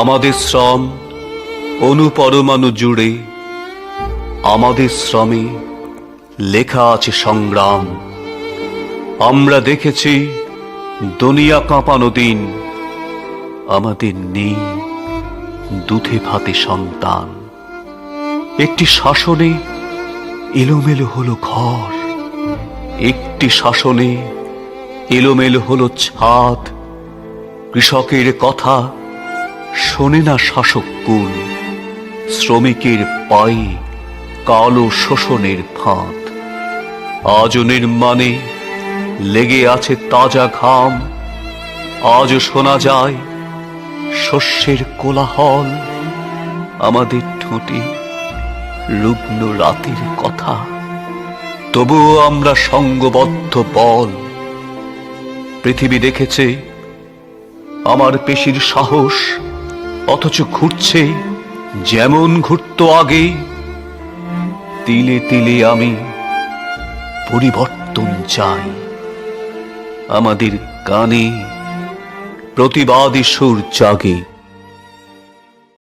আমাদের শ্রম অনুপরমাণু জুড়ে আমাদের শ্রমে লেখা আছে সংগ্রাম। আমরা দেখেছি দুনিয়া কাঁপানো দিন, আমাদের নেই দুধে ভাতে সন্তান। একটি শাসনে এলোমেলো হলো ঘর, একটি শাসনে এলোমেলো হলো ছাদ। কৃষকের কথা শোনে না শাসক কুল, শ্রমিকের পায়ে কালো শোষণের ফাঁদ। আজও নির্মাণে লেগে আছে তাজা ঘাম, আজও শোনা যায় শস্যের কোলাহল। আমাদের ঠোঁটে রুগ্ন রাতের কথা, তবুও আমরা সঙ্গবদ্ধ বল। পৃথিবী দেখেছে আমার পেশির সাহস অথচ ঘুরছে যেমন ঘুরত আগে, তিলে তিলে আমি পরিবর্তন চাই। আমাদের কানে প্রতিবাদী সুর জাগে।